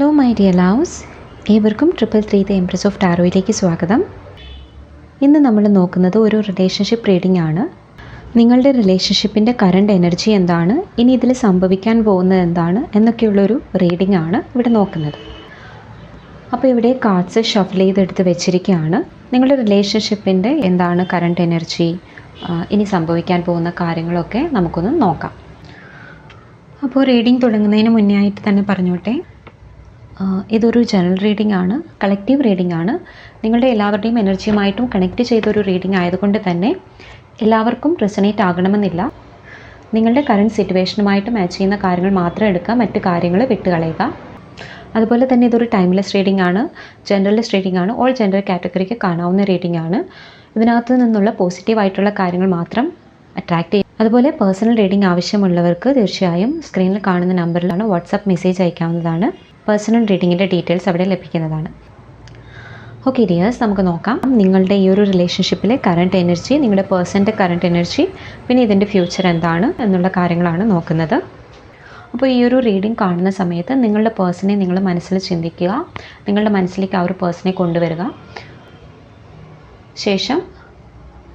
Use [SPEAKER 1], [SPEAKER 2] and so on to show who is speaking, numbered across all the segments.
[SPEAKER 1] Hello my dear loves ഏവർക്കും triple three the empress of ടാറോയിലേക്ക് സ്വാഗതം. ഇന്ന് നമ്മൾ നോക്കുന്നത് ഒരു റിലേഷൻഷിപ്പ് റീഡിംഗ് ആണ്. നിങ്ങളുടെ റിലേഷൻഷിപ്പിന്റെ കറണ്ട് എനർജി എന്താണ്? ഇനി ഇതിൽ സംഭവിക്കാൻ പോകുന്നത് എന്താണ്? എന്നൊക്കെയുള്ളൊരു റീഡിംഗ് ആണ് ഇവിടെ നോക്കുന്നത്. അപ്പോൾ ഇവിടെ കാർഡ്സ് ഷഫിൾ ചെയ്തെടുത്ത് വെച്ചിരിക്കുകയാണ്. നിങ്ങളുടെ റിലേഷൻഷിപ്പിന്റെ എന്താണ് കറണ്ട് എനർജി ഇനി സംഭവിക്കാൻ പോകുന്ന കാര്യങ്ങളൊക്കെ നമുക്കൊന്ന് നോക്കാം. അപ്പോൾ റീഡിംഗ് തുടങ്ങുന്നതിന് മുന്നേ ആയിട്ട് തന്നെ പറഞ്ഞോട്ടെ. ഇതൊരു ജനറൽ റീഡിംഗ് ആണ് കളക്റ്റീവ് റീഡിംഗ് ആണ്. നിങ്ങളുടെ എല്ലാവരുടെയും എനർജിയുമായിട്ടും കണക്ട് ചെയ്തൊരു റീഡിംഗ് ആയതുകൊണ്ട് തന്നെ എല്ലാവർക്കും റെസണേറ്റ് ആകണമെന്നില്ല. നിങ്ങളുടെ കറണ്ട് സിറ്റുവേഷനുമായിട്ട് മാച്ച് ചെയ്യുന്ന കാര്യങ്ങൾ മാത്രം എടുക്കുക മറ്റു കാര്യങ്ങൾ വിട്ടുകളയുക. അതുപോലെ തന്നെ ഇതൊരു ടൈംലെസ് റീഡിംഗ് ആണ് ജനറലിസ്റ്റ് റീഡിംഗ് ആണ് ഓൾ ജനറൽ കാറ്റഗറിക്ക് കാണാവുന്ന റീഡിംഗ് ആണ്. ഇതിനകത്ത് നിന്നുള്ള പോസിറ്റീവ് ആയിട്ടുള്ള കാര്യങ്ങൾ മാത്രം അട്രാക്ട് ചെയ്യും അതുപോലെ പേഴ്സണൽ റീഡിംഗ് ആവശ്യമുള്ളവർക്ക് തീർച്ചയായും സ്ക്രീനിൽ കാണുന്ന നമ്പറിലാണ് വാട്സാപ്പ് മെസ്സേജ് അയക്കാവുന്നതാണ്. പേഴ്സണൽ റീഡിങ്ങിന്റെ ഡീറ്റെയിൽസ് അവിടെ ലഭിക്കുന്നതാണ്. ഓക്കെ ഡിയേഴ്സ് നമുക്ക് നോക്കാം. നിങ്ങളുടെ ഈ ഒരു റിലേഷൻഷിപ്പിലെ കറണ്ട് എനർജി നിങ്ങളുടെ പേഴ്സന്റെ കറണ്ട് എനർജി പിന്നെ ഇതിന്റെ ഫ്യൂച്ചർ എന്താണ് എന്നുള്ള കാര്യങ്ങളാണ് നോക്കുന്നത്. അപ്പോൾ ഈ ഒരു റീഡിംഗ് കാണുന്ന സമയത്ത് നിങ്ങളുടെ പേഴ്സണെ നിങ്ങൾ മനസ്സിൽ ചിന്തിക്കുക. നിങ്ങളുടെ മനസ്സിലേക്ക് ആ ഒരു പേഴ്സണെ കൊണ്ടുവരിക. ശേഷം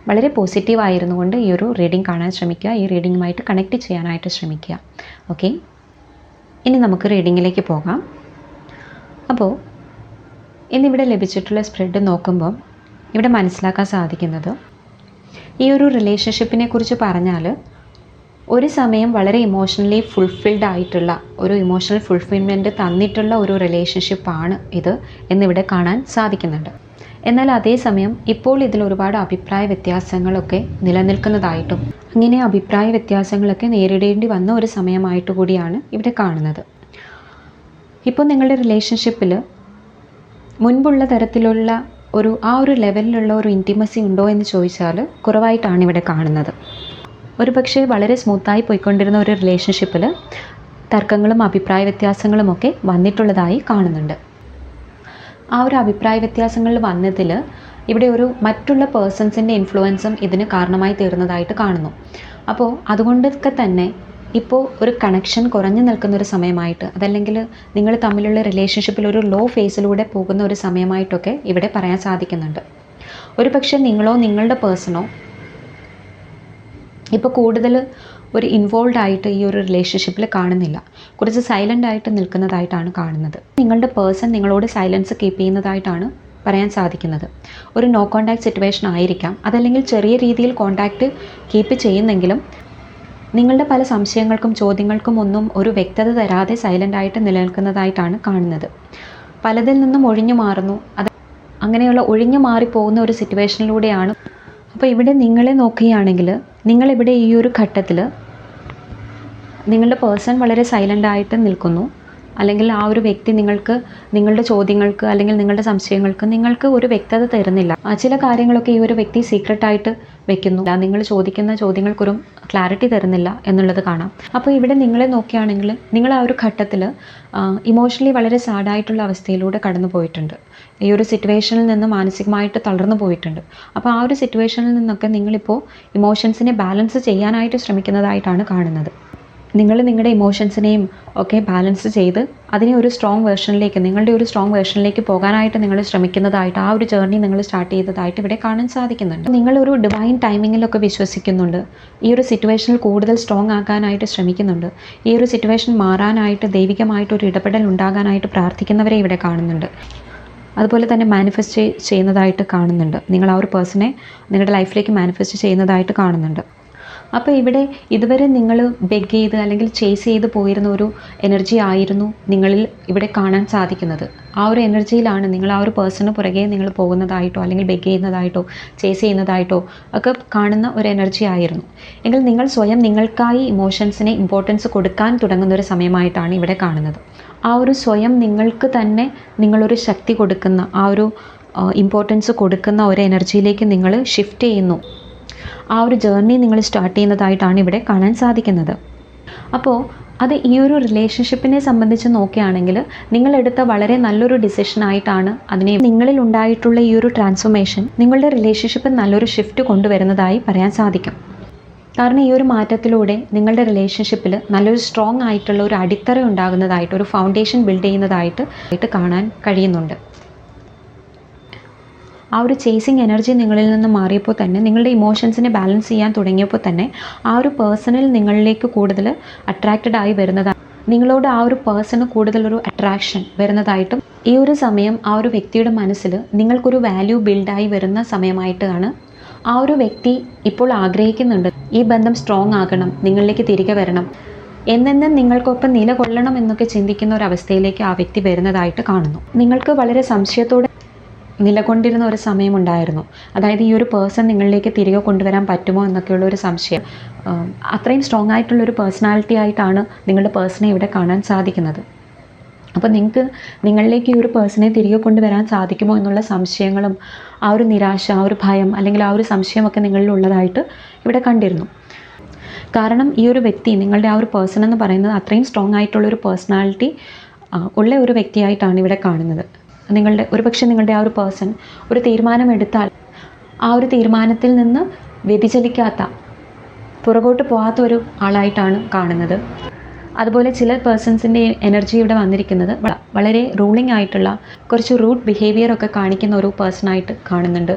[SPEAKER 1] വളരെ പോസിറ്റീവ് ആയിരുന്നു കൊണ്ട് ഈ ഒരു റീഡിംഗ് കാണാൻ ശ്രമിക്കുക. ഈ റീഡിങ്ങുമായിട്ട് കണക്റ്റ് ചെയ്യാനായിട്ട് ശ്രമിക്കുക. ഓക്കെ ഇനി നമുക്ക് റീഡിങ്ങിലേക്ക് പോകാം. അപ്പോൾ ഇന്നിവിടെ ലഭിച്ചിട്ടുള്ള സ്പ്രെഡ് നോക്കുമ്പോൾ ഇവിടെ മനസ്സിലാക്കാൻ സാധിക്കുന്നത് ഈ ഒരു റിലേഷൻഷിപ്പിനെ കുറിച്ച് പറഞ്ഞാൽ ഒരു സമയം വളരെ ഇമോഷണലി ഫുൾഫിൽഡ് ആയിട്ടുള്ള ഒരു ഇമോഷണൽ ഫുൾഫിൽമെന്റ് തന്നിട്ടുള്ള ഒരു റിലേഷൻഷിപ്പാണ് ഇത് എന്നിവിടെ കാണാൻ സാധിക്കുന്നുണ്ട്. എന്നാൽ അതേസമയം ഇപ്പോൾ ഇതിൽ ഒരുപാട് അഭിപ്രായ വ്യത്യാസങ്ങളൊക്കെ നിലനിൽക്കുന്നതായിട്ടും അങ്ങനെ അഭിപ്രായ വ്യത്യാസങ്ങളൊക്കെ നേരിടേണ്ടി വന്ന ഒരു സമയമായിട്ട് കൂടിയാണ് ഇവിടെ കാണുന്നത്. ഇപ്പോൾ നിങ്ങളുടെ റിലേഷൻഷിപ്പിൽ മുൻപുള്ള തരത്തിലുള്ള ഒരു ആ ഒരു ലെവലിലുള്ള ഒരു ഇന്റിമസി ഉണ്ടോ എന്ന് ചോദിച്ചാൽ കുറവായിട്ടാണ് ഇവിടെ കാണുന്നത്. ഒരു പക്ഷേ വളരെ സ്മൂത്തായി പോയിക്കൊണ്ടിരുന്ന ഒരു റിലേഷൻഷിപ്പിൽ തർക്കങ്ങളും അഭിപ്രായ വ്യത്യാസങ്ങളുമൊക്കെ വന്നിട്ടുള്ളതായി കാണുന്നുണ്ട്. ആ ഒരു അഭിപ്രായ വ്യത്യാസങ്ങളിൽ വന്നതിൽ ഇവിടെ ഒരു മറ്റുള്ള പേഴ്സൺസിന്റെ ഇൻഫ്ലുവൻസും ഇതിന് കാരണമായി തീർന്നതായിട്ട് കാണുന്നു. അപ്പോൾ അതുകൊണ്ടൊക്കെ തന്നെ ഇപ്പോൾ ഒരു കണക്ഷൻ കുറഞ്ഞു നിൽക്കുന്ന ഒരു സമയമായിട്ട് അതല്ലെങ്കിൽ നിങ്ങൾ തമ്മിലുള്ള റിലേഷൻഷിപ്പിൽ ഒരു ലോ ഫേസിലൂടെ പോകുന്ന ഒരു സമയമായിട്ടൊക്കെ ഇവിടെ പറയാൻ സാധിക്കുന്നുണ്ട്. ഒരു പക്ഷേ നിങ്ങളോ നിങ്ങളുടെ പേഴ്സണോ ഇപ്പോൾ കൂടുതൽ ഒരു ഇൻവോൾവ് ആയിട്ട് ഈ ഒരു റിലേഷൻഷിപ്പിൽ കാണുന്നില്ല. കുറച്ച് സൈലന്റ് ആയിട്ട് നിൽക്കുന്നതായിട്ടാണ് കാണുന്നത്. നിങ്ങളുടെ പേഴ്സൺ നിങ്ങളോട് സൈലൻസ് കീപ്പ് ചെയ്യുന്നതായിട്ടാണ് പറയാൻ സാധിക്കുന്നത്. ഒരു നോ കോണ്ടാക്ട് സിറ്റുവേഷൻ ആയിരിക്കാം. അതല്ലെങ്കിൽ ചെറിയ രീതിയിൽ കോണ്ടാക്റ്റ് കീപ്പ് ചെയ്യുന്നെങ്കിലും നിങ്ങളുടെ പല സംശയങ്ങൾക്കും ചോദ്യങ്ങൾക്കും ഒന്നും ഒരു വ്യക്തത തരാതെ സൈലന്റ് ആയിട്ട് നിലനിൽക്കുന്നതായിട്ടാണ് കാണുന്നത്. പലതിൽ നിന്നും ഒഴിഞ്ഞു മാറുന്നു. അത് അങ്ങനെയുള്ള ഒഴിഞ്ഞു മാറിപ്പോകുന്ന ഒരു സിറ്റുവേഷനിലൂടെയാണ് അപ്പോൾ ഇവിടെ നിങ്ങളെ നോക്കുകയാണെങ്കിൽ നിങ്ങളിവിടെ ഈ ഒരു ഘട്ടത്തിൽ നിങ്ങളുടെ പേഴ്സൺ വളരെ സൈലന്റ് ആയിട്ട് നിൽക്കുന്നു. അല്ലെങ്കിൽ ആ ഒരു വ്യക്തി നിങ്ങൾക്ക് നിങ്ങളുടെ ചോദ്യങ്ങൾക്ക് അല്ലെങ്കിൽ നിങ്ങളുടെ സംശയങ്ങൾക്ക് നിങ്ങൾക്ക് ഒരു വ്യക്തത തരുന്നില്ല. ചില കാര്യങ്ങളൊക്കെ ഈ ഒരു വ്യക്തി സീക്രട്ടായിട്ട് വെക്കുന്നു. നിങ്ങൾ ചോദിക്കുന്ന ചോദ്യങ്ങൾക്കൊരു ക്ലാരിറ്റി തരുന്നില്ല എന്നുള്ളത് കാണാം. അപ്പോൾ ഇവിടെ നിങ്ങളെ നോക്കുകയാണെങ്കിൽ നിങ്ങൾ ആ ഒരു ഘട്ടത്തിൽ ഇമോഷണലി വളരെ സാഡായിട്ടുള്ള അവസ്ഥയിലൂടെ കടന്നു പോയിട്ടുണ്ട്. ഈ ഒരു സിറ്റുവേഷനിൽ നിന്ന് മാനസികമായിട്ട് തളർന്നു പോയിട്ടുണ്ട്. അപ്പോൾ ആ ഒരു സിറ്റുവേഷനിൽ നിന്നൊക്കെ നിങ്ങളിപ്പോൾ ഇമോഷൻസിനെ ബാലൻസ് ചെയ്യാനായിട്ട് ശ്രമിക്കുന്നതായിട്ടാണ് കാണുന്നത്. നിങ്ങൾ നിങ്ങളുടെ ഇമോഷൻസിനെയും ഒക്കെ ബാലൻസ് ചെയ്ത് അതിനെ ഒരു സ്ട്രോങ് വേർഷനിലേക്ക് നിങ്ങളുടെ ഒരു സ്ട്രോങ് വേർഷനിലേക്ക് പോകാനായിട്ട് നിങ്ങൾ ശ്രമിക്കുന്നതായിട്ട് ആ ഒരു ജേർണി നിങ്ങൾ സ്റ്റാർട്ട് ചെയ്തതായിട്ട് ഇവിടെ കാണാൻ സാധിക്കുന്നുണ്ട്. നിങ്ങളൊരു ഡിവൈൻ ടൈമിങ്ങിലൊക്കെ വിശ്വസിക്കുന്നുണ്ട്. ഈ ഒരു സിറ്റുവേഷനിൽ കൂടുതൽ സ്ട്രോങ് ആക്കാനായിട്ട് ശ്രമിക്കുന്നുണ്ട്. ഈ ഒരു സിറ്റുവേഷൻ മാറാനായിട്ട് ദൈവികമായിട്ട് ഒരു ഇടപെടൽ ഉണ്ടാകാനായിട്ട് പ്രാർത്ഥിക്കുന്നവരെ ഇവിടെ കാണുന്നുണ്ട്. അതുപോലെ തന്നെ മാനിഫെസ്റ്റ് ചെയ്യുന്നതായിട്ട് കാണുന്നുണ്ട്. നിങ്ങൾ ആ ഒരു പേഴ്സണെ നിങ്ങളുടെ ലൈഫിലേക്ക് മാനിഫെസ്റ്റ് ചെയ്യുന്നതായിട്ട് കാണുന്നുണ്ട്. അപ്പോൾ ഇവിടെ ഇതുവരെ നിങ്ങൾ ബെഗ് ചെയ്ത് അല്ലെങ്കിൽ ചേസ് ചെയ്ത് പോയിരുന്ന ഒരു എനർജി ആയിരുന്നു നിങ്ങളിൽ ഇവിടെ കാണാൻ സാധിക്കുന്നത്. ആ ഒരു എനർജിയിലാണ് നിങ്ങൾ ആ ഒരു പേഴ്സണ് പുറകെ നിങ്ങൾ പോകുന്നതായിട്ടോ അല്ലെങ്കിൽ ബെഗ് ചെയ്യുന്നതായിട്ടോ ചേസ് ചെയ്യുന്നതായിട്ടോ ഒക്കെ കാണുന്ന ഒരു എനർജി ആയിരുന്നു. എങ്കിൽ നിങ്ങൾ സ്വയം നിങ്ങൾക്കായി ഇമോഷൻസിനെ ഇമ്പോർട്ടൻസ് കൊടുക്കാൻ തുടങ്ങുന്ന ഒരു സമയമായിട്ടാണ് ഇവിടെ കാണുന്നത്. ആ ഒരു സ്വയം നിങ്ങൾക്ക് തന്നെ നിങ്ങളൊരു ശക്തി കൊടുക്കുന്ന ആ ഒരു ഇമ്പോർട്ടൻസ് കൊടുക്കുന്ന ഒരു എനർജിയിലേക്ക് നിങ്ങൾ ഷിഫ്റ്റ് ചെയ്യുന്നു. ആ ഒരു ജേർണി നിങ്ങൾ സ്റ്റാർട്ട് ചെയ്യുന്നതായിട്ടാണ് ഇവിടെ കാണാൻ സാധിക്കുന്നത്. അപ്പോൾ അത് ഈ ഒരു റിലേഷൻഷിപ്പിനെ സംബന്ധിച്ച് നോക്കുകയാണെങ്കിൽ നിങ്ങളെടുത്ത വളരെ നല്ലൊരു ഡിസിഷനായിട്ടാണ് അതിനെ നിങ്ങളിൽ ഉണ്ടായിട്ടുള്ള ഈ ഒരു ട്രാൻസ്ഫോർമേഷൻ നിങ്ങളുടെ റിലേഷൻഷിപ്പ് നല്ലൊരു ഷിഫ്റ്റ് കൊണ്ടുവരുന്നതായി പറയാൻ സാധിക്കും. കാരണം ഈ ഒരു മാറ്റത്തിലൂടെ നിങ്ങളുടെ റിലേഷൻഷിപ്പിൽ നല്ലൊരു സ്ട്രോങ് ആയിട്ടുള്ള ഒരു അടിത്തറ ഉണ്ടാകുന്നതായിട്ട് ഒരു ഫൗണ്ടേഷൻ ബിൽഡ് ചെയ്യുന്നതായിട്ട് കാണാൻ കഴിയുന്നുണ്ട്. ആ ഒരു ചേസിങ് എനർജി നിങ്ങളിൽ നിന്ന് മാറിയപ്പോൾ തന്നെ നിങ്ങളുടെ ഇമോഷൻസിനെ ബാലൻസ് ചെയ്യാൻ തുടങ്ങിയപ്പോൾ തന്നെ ആ ഒരു പേഴ്സണിൽ നിങ്ങളിലേക്ക് കൂടുതൽ അട്രാക്റ്റഡ് ആയി വരുന്നതാണ്. നിങ്ങളോട് ആ ഒരു പേഴ്സണ് കൂടുതലൊരു അട്രാക്ഷൻ വരുന്നതായിട്ടും ഈ ഒരു സമയം ആ ഒരു വ്യക്തിയുടെ മനസ്സിൽ നിങ്ങൾക്കൊരു വാല്യൂ ബിൽഡായി വരുന്ന സമയമായിട്ടാണ് ആ ഒരു വ്യക്തി ഇപ്പോൾ ആഗ്രഹിക്കുന്നുണ്ട്. ഈ ബന്ധം സ്ട്രോങ് ആകണം നിങ്ങളിലേക്ക് തിരികെ വരണം. എന്നെന്നും നിങ്ങൾക്കൊപ്പം നിലകൊള്ളണം എന്നൊക്കെ ചിന്തിക്കുന്ന ഒരു അവസ്ഥയിലേക്ക് ആ വ്യക്തി വരുന്നതായിട്ട് കാണുന്നു. നിങ്ങൾക്ക് വളരെ സംശയത്തോടെ നിലകൊണ്ടിരുന്ന ഒരു സമയമുണ്ടായിരുന്നു. അതായത് ഈ ഒരു പേഴ്സൺ നിങ്ങളിലേക്ക് തിരികെ കൊണ്ടുവരാൻ പറ്റുമോ എന്നൊക്കെയുള്ള ഒരു സംശയം. അത്രയും സ്ട്രോങ് ആയിട്ടുള്ള ഒരു പേഴ്സണാലിറ്റി ആയിട്ടാണ് നിങ്ങളുടെ പേഴ്സണെ ഇവിടെ കാണാൻ സാധിക്കുന്നത്. അപ്പോൾ നിങ്ങൾക്ക് നിങ്ങളിലേക്ക് ഈ ഒരു പേഴ്സണെ തിരികെ കൊണ്ടുവരാൻ സാധിക്കുമോ എന്നുള്ള സംശയങ്ങളും ആ ഒരു നിരാശ ആ ഒരു ഭയം അല്ലെങ്കിൽ ആ ഒരു സംശയമൊക്കെ നിങ്ങളിൽ ഉള്ളതായിട്ട് ഇവിടെ കണ്ടിരുന്നു. കാരണം ഈ ഒരു വ്യക്തി നിങ്ങളുടെ ആ ഒരു പേഴ്സൺ എന്ന് പറയുന്നത് അത്രയും സ്ട്രോങ് ആയിട്ടുള്ള ഒരു പേഴ്സണാലിറ്റി ഉള്ള ഒരു വ്യക്തിയായിട്ടാണ് ഇവിടെ കാണുന്നത്. നിങ്ങളുടെ ഒരുപക്ഷെ നിങ്ങളുടെ ആ ഒരു പേഴ്സൺ ഒരു തീരുമാനമെടുത്താൽ ആ ഒരു തീരുമാനത്തിൽ നിന്ന് വ്യതിചലിക്കാത്ത പുറകോട്ട് പോകാത്ത ഒരു ആളായിട്ടാണ് കാണുന്നത്. അതുപോലെ ചില പേഴ്സൺസിന്റെ എനർജി ഇവിടെ വന്നിരിക്കുന്നത് വളരെ റൂളിംഗ് ആയിട്ടുള്ള കുറച്ച് റൂട്ട് ബിഹേവിയർ ഒക്കെ കാണിക്കുന്ന ഒരു പേഴ്സണായിട്ട് കാണുന്നുണ്ട്.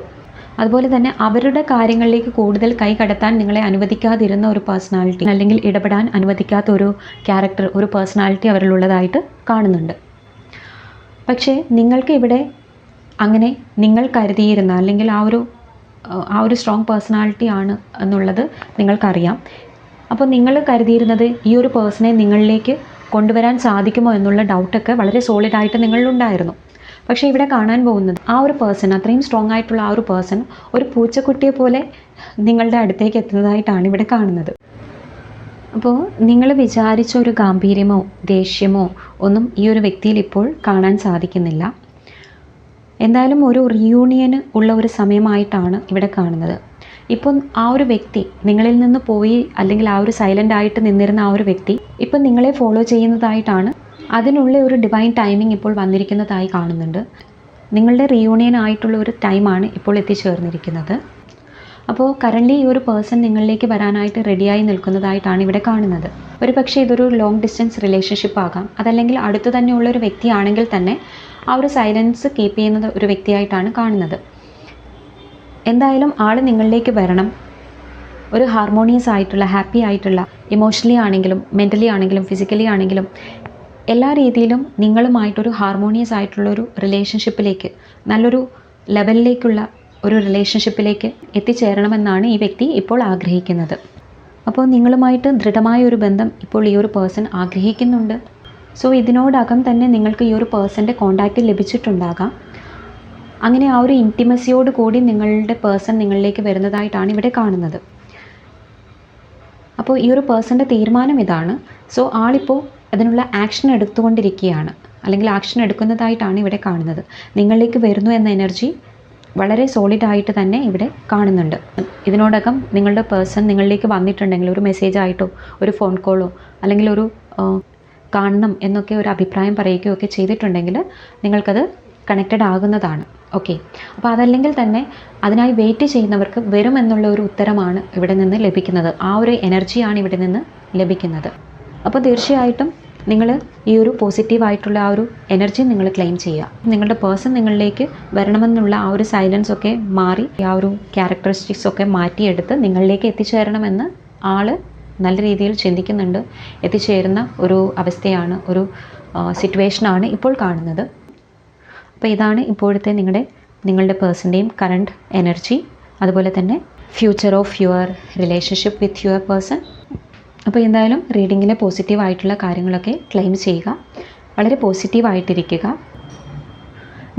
[SPEAKER 1] അതുപോലെ തന്നെ അവരുടെ കാര്യങ്ങളിലേക്ക് കൂടുതൽ കൈ കടത്താൻ നിങ്ങളെ അനുവദിക്കാതിരുന്ന ഒരു പേഴ്സണാലിറ്റി അല്ലെങ്കിൽ ഇടപെടാൻ അനുവദിക്കാത്ത ഒരു ക്യാരക്ടർ ഒരു പേഴ്സണാലിറ്റി അവരിലുള്ളതായിട്ട് കാണുന്നുണ്ട്. പക്ഷേ നിങ്ങൾക്ക് ഇവിടെ അങ്ങനെ നിങ്ങൾ കരുതിയിരുന്ന അല്ലെങ്കിൽ ആ ഒരു ആ ഒരു സ്ട്രോങ് പേഴ്സണാലിറ്റി ആണ് എന്നുള്ളത് നിങ്ങൾക്കറിയാം. അപ്പോൾ നിങ്ങൾ കരുതിയിരുന്നത് ഈ ഒരു പേഴ്സണെ നിങ്ങളിലേക്ക് കൊണ്ടുവരാൻ സാധിക്കുമോ എന്നുള്ള ഡൗട്ടൊക്കെ വളരെ സോളിഡായിട്ട് നിങ്ങളിലുണ്ടായിരുന്നു. പക്ഷേ ഇവിടെ കാണാൻ പോകുന്നത് ആ ഒരു പേഴ്സൺ അത്രയും സ്ട്രോങ് ആയിട്ടുള്ള ആ ഒരു പേഴ്സൺ ഒരു പൂച്ചക്കുട്ടിയെ പോലെ നിങ്ങളുടെ അടുത്തേക്ക് എത്തുന്നതായിട്ടാണ് ഇവിടെ കാണുന്നത്. അപ്പോൾ നിങ്ങൾ വിചാരിച്ച ഒരു ഗാംഭീര്യമോ ദേഷ്യമോ ഒന്നും ഈ ഒരു വ്യക്തിയിൽ ഇപ്പോൾ കാണാൻ സാധിക്കുന്നില്ല. എന്തായാലും ഒരു റിയൂണിയന് ഉള്ള ഒരു സമയമായിട്ടാണ് ഇവിടെ കാണുന്നത്. ഇപ്പം ആ ഒരു വ്യക്തി നിങ്ങളിൽ നിന്ന് പോയി അല്ലെങ്കിൽ ആ ഒരു സൈലന്റ് ആയിട്ട് നിന്നിരുന്ന ആ ഒരു വ്യക്തി ഇപ്പം നിങ്ങളെ ഫോളോ ചെയ്യുന്നതായിട്ടാണ് അതിനുള്ള ഒരു ഡിവൈൻ ടൈമിംഗ് ഇപ്പോൾ വന്നിരിക്കുന്നതായി കാണുന്നുണ്ട്. നിങ്ങളുടെ റിയൂണിയൻ ആയിട്ടുള്ള ഒരു ടൈമാണ് ഇപ്പോൾ എത്തിച്ചേർന്നിരിക്കുന്നത്. അപ്പോൾ കറന്റ് ഈ ഒരു പേഴ്സൺ നിങ്ങളിലേക്ക് വരാനായിട്ട് റെഡിയായി നിൽക്കുന്നതായിട്ടാണ് ഇവിടെ കാണുന്നത്. ഒരു പക്ഷേ ഇതൊരു ലോങ് ഡിസ്റ്റൻസ് റിലേഷൻഷിപ്പ് ആകാം. അതല്ലെങ്കിൽ അടുത്ത് തന്നെയുള്ള ഒരു വ്യക്തിയാണെങ്കിൽ തന്നെ ആ ഒരു സൈലൻസ് കീപ്പ് ചെയ്യുന്നത് ഒരു വ്യക്തിയായിട്ടാണ് കാണുന്നത്. എന്തായാലും ആൾ നിങ്ങളിലേക്ക് വരണം. ഒരു ഹാർമോണിയസ് ആയിട്ടുള്ള ഹാപ്പി ആയിട്ടുള്ള ഇമോഷണലി ആണെങ്കിലും മെന്റലി ആണെങ്കിലും ഫിസിക്കലി ആണെങ്കിലും എല്ലാ രീതിയിലും നിങ്ങളുമായിട്ടൊരു ഹാർമോണിയസ് ആയിട്ടുള്ളൊരു റിലേഷൻഷിപ്പിലേക്ക് നല്ലൊരു ലെവലിലേക്കുള്ള ഒരു റിലേഷൻഷിപ്പിലേക്ക് എത്തിച്ചേരണമെന്നാണ് ഈ വ്യക്തി ഇപ്പോൾ ആഗ്രഹിക്കുന്നത്. അപ്പോൾ നിങ്ങളുമായിട്ട് ദൃഢമായ ഒരു ബന്ധം ഇപ്പോൾ ഈ ഒരു പേഴ്സൺ ആഗ്രഹിക്കുന്നുണ്ട്. സോ ഇതിനോടകം തന്നെ നിങ്ങൾക്ക് ഈ ഒരു പേഴ്സന്റെ കോണ്ടാക്റ്റ് ലഭിച്ചിട്ടുണ്ടാകാം. അങ്ങനെ ആ ഒരു ഇന്റിമസിയോട് കൂടി നിങ്ങളുടെ പേഴ്സൺ നിങ്ങളിലേക്ക് വരുന്നതായിട്ടാണ് ഇവിടെ കാണുന്നത്. അപ്പോൾ ഈ ഒരു പേഴ്സന്റെ തീരുമാനം ഇതാണ്. സോ ആളിപ്പോൾ അതിനുള്ള ആക്ഷൻ എടുത്തുകൊണ്ടിരിക്കുകയാണ്. അല്ലെങ്കിൽ ആക്ഷൻ എടുക്കുന്നതായിട്ടാണ് ഇവിടെ കാണുന്നത്. നിങ്ങളിലേക്ക് വരുന്നു എന്ന എനർജി വളരെ സോളിഡ് ആയിട്ട് തന്നെ ഇവിടെ കാണുന്നുണ്ട്. ഇതിനോടകം നിങ്ങളുടെ പേഴ്സൺ നിങ്ങളിലേക്ക് വന്നിട്ടുണ്ടെങ്കിൽ ഒരു മെസ്സേജ് ആയിട്ടോ ഒരു ഫോൺ കോളോ അല്ലെങ്കിൽ ഒരു കാണണം എന്നൊക്കെ ഒരു അഭിപ്രായം പറയുകയോ ഒക്കെ ചെയ്തിട്ടുണ്ടെങ്കിൽ നിങ്ങൾക്കത് കണക്റ്റഡ് ആകുന്നതാണ്. ഓക്കെ അപ്പോൾ അതല്ലെങ്കിൽ തന്നെ അതിനായി വെയിറ്റ് ചെയ്യുന്നവർക്ക് വരും എന്നുള്ള ഒരു ഉത്തരമാണ് ഇവിടെ നിന്ന് ലഭിക്കുന്നത്. ആ ഒരു എനർജിയാണ് ഇവിടെ നിന്ന് ലഭിക്കുന്നത്. അപ്പോൾ തീർച്ചയായിട്ടും നിങ്ങൾ ഈ ഒരു പോസിറ്റീവായിട്ടുള്ള ആ ഒരു എനർജി നിങ്ങൾ ക്ലെയിം ചെയ്യുക. നിങ്ങളുടെ പേഴ്സൺ നിങ്ങളിലേക്ക് വരണമെന്നുള്ള ആ ഒരു സൈലൻസ് ഒക്കെ മാറി ആ ഒരു ക്യാരക്ടറിസ്റ്റിക്സ് ഒക്കെ മാറ്റിയെടുത്ത് നിങ്ങളിലേക്ക് എത്തിച്ചേരണമെന്ന് ആൾ നല്ല രീതിയിൽ ചിന്തിക്കുന്നുണ്ട്. എത്തിച്ചേരുന്ന ഒരു അവസ്ഥയാണ് ഒരു സിറ്റുവേഷനാണ് ഇപ്പോൾ കാണുന്നത്. അപ്പോൾ ഇതാണ് ഇപ്പോഴത്തെ നിങ്ങളുടെ നിങ്ങളുടെ പേഴ്സന്റെയും കറണ്ട് എനർജി അതുപോലെ തന്നെ future of your relationship with your person അപ്പോൾ എന്തായാലും റീഡിങ്ങിലെ പോസിറ്റീവ് ആയിട്ടുള്ള കാര്യങ്ങളൊക്കെ ക്ലെയിം ചെയ്യുക. വളരെ പോസിറ്റീവ് പോസിറ്റീവായിട്ടിരിക്കുക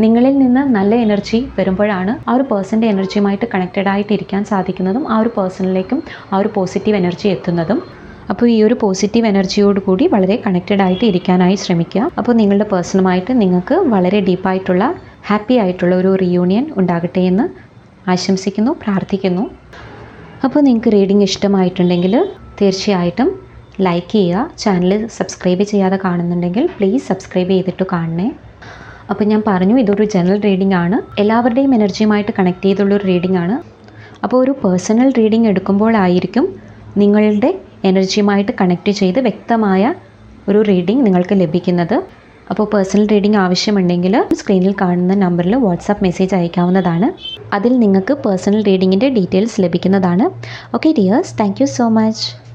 [SPEAKER 1] നിങ്ങളിൽ നിന്ന് നല്ല എനർജി വരുമ്പോഴാണ് ആ ഒരു പേഴ്സന്റെ എനർജിയുമായിട്ട് കണക്റ്റഡ് ആയിട്ട് ഇരിക്കാൻ സാധിക്കുന്നതും ആ ഒരു പേഴ്സണിലേക്കും ആ ഒരു പോസിറ്റീവ് എനർജി എത്തുന്നതും. അപ്പോൾ ഈ ഒരു പോസിറ്റീവ് എനർജിയോട് കൂടി വളരെ കണക്റ്റഡ് ആയിട്ട് ഇരിക്കാനായി ശ്രമിക്കുക. അപ്പോൾ നിങ്ങളുടെ പേഴ്സണുമായിട്ട് നിങ്ങൾക്ക് വളരെ ഡീപ്പായിട്ടുള്ള ഹാപ്പി ആയിട്ടുള്ള ഒരു റിയൂണിയൻ ഉണ്ടാകട്ടെ എന്ന് ആശംസിക്കുന്നു പ്രാർത്ഥിക്കുന്നു. അപ്പോൾ നിങ്ങൾക്ക് റീഡിംഗ് ഇഷ്ടമായിട്ടുണ്ടെങ്കിൽ തീർച്ചയായിട്ടും ലൈക്ക് ചെയ്യുക. ചാനൽ സബ്സ്ക്രൈബ് ചെയ്യാതെ കാണുന്നുണ്ടെങ്കിൽ പ്ലീസ് സബ്സ്ക്രൈബ് ചെയ്തിട്ട് കാണണേ. അപ്പോൾ ഞാൻ പറഞ്ഞു ഇതൊരു ജനറൽ റീഡിംഗ് ആണ്. എല്ലാവരുടെയും എനർജിയുമായിട്ട് കണക്ട് ചെയ്തുള്ളൊരു റീഡിംഗ് ആണ്. അപ്പോൾ ഒരു പേഴ്സണൽ റീഡിംഗ് എടുക്കുമ്പോഴായിരിക്കും നിങ്ങളുടെ എനർജിയുമായിട്ട് കണക്റ്റ് ചെയ്ത് വ്യക്തമായ ഒരു റീഡിംഗ് നിങ്ങൾക്ക് ലഭിക്കുന്നത്. അപ്പോൾ പേഴ്സണൽ റീഡിംഗ് ആവശ്യമുണ്ടെങ്കിൽ സ്ക്രീനിൽ കാണുന്ന നമ്പറിൽ വാട്സാപ്പ് മെസ്സേജ് അയക്കാവുന്നതാണ്. അതിൽ നിങ്ങൾക്ക് പേഴ്സണൽ റീഡിങ്ങിന്റെ ഡീറ്റെയിൽസ് ലഭിക്കുന്നതാണ്. Okay dears thank so much